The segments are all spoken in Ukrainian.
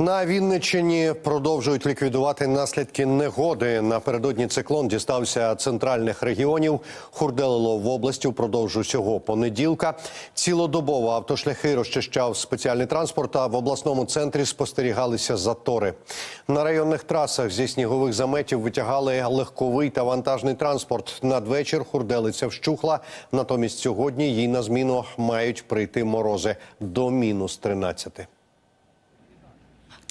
На Вінниччині продовжують ліквідувати наслідки негоди. Напередодні циклон дістався центральних регіонів. Хурделило в області впродовж усього понеділка. Цілодобово автошляхи розчищав спеціальний транспорт. А в обласному центрі спостерігалися затори. На районних трасах зі снігових заметів витягали легковий та вантажний транспорт. Надвечір хурделиця вщухла. Натомість сьогодні їй на зміну мають прийти морози до мінус 13.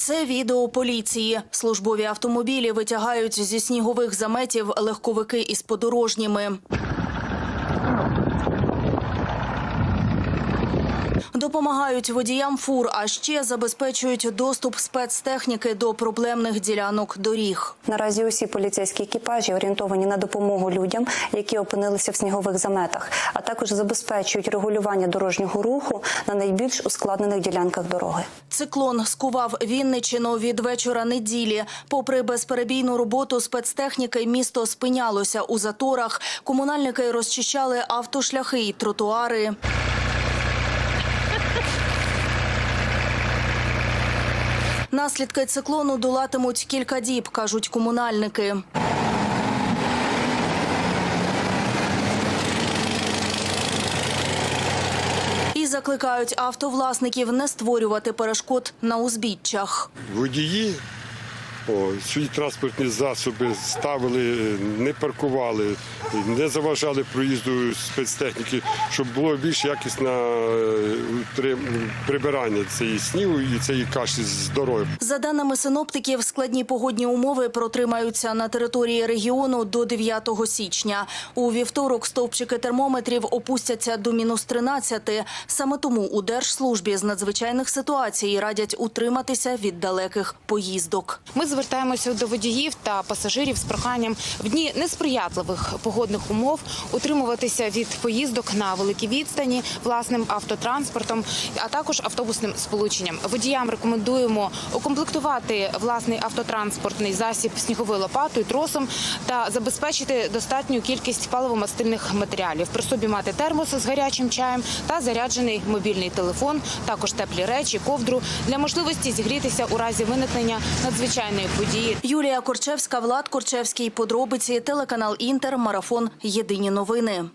Це відео поліції. Службові автомобілі витягають зі снігових заметів легковики із подорожніми. Допомагають водіям фур, а ще забезпечують доступ спецтехніки до проблемних ділянок доріг. Наразі усі поліцейські екіпажі орієнтовані на допомогу людям, які опинилися в снігових заметах, а також забезпечують регулювання дорожнього руху на найбільш ускладнених ділянках дороги. Циклон скував Вінничину від вечора неділі. Попри безперебійну роботу спецтехніки, місто спинялося у заторах. Комунальники розчищали автошляхи і тротуари. Наслідки циклону долатимуть кілька діб, кажуть комунальники. І закликають автовласників не створювати перешкод на узбіччях. водії свої транспортні засоби ставили, не паркували, не заважали проїзду спецтехніки, щоб було більш якісне е, прибирання цієї снігу і цієї каші з дороги. За даними синоптиків, складні погодні умови протримаються на території регіону до 9 січня. У вівторок стовпчики термометрів опустяться до мінус 13. Саме тому у Держслужбі з надзвичайних ситуацій радять утриматися від далеких поїздок. Ми звертаємося до водіїв та пасажирів з проханням в дні несприятливих погодних умов утримуватися від поїздок на великій відстані власним автотранспортом, а також автобусним сполученням. Водіям рекомендуємо укомплектувати власний автотранспортний засіб сніговою лопатою, тросом та забезпечити достатню кількість паливомастильних матеріалів. При собі мати термос з гарячим чаєм та заряджений мобільний телефон, також теплі речі, ковдру для можливості зігрітися у разі виникнення надзвичайної події. Юлія Корчевська, Влад Корчевський. Подробиці телеканал Інтер. Марафон. Єдині новини.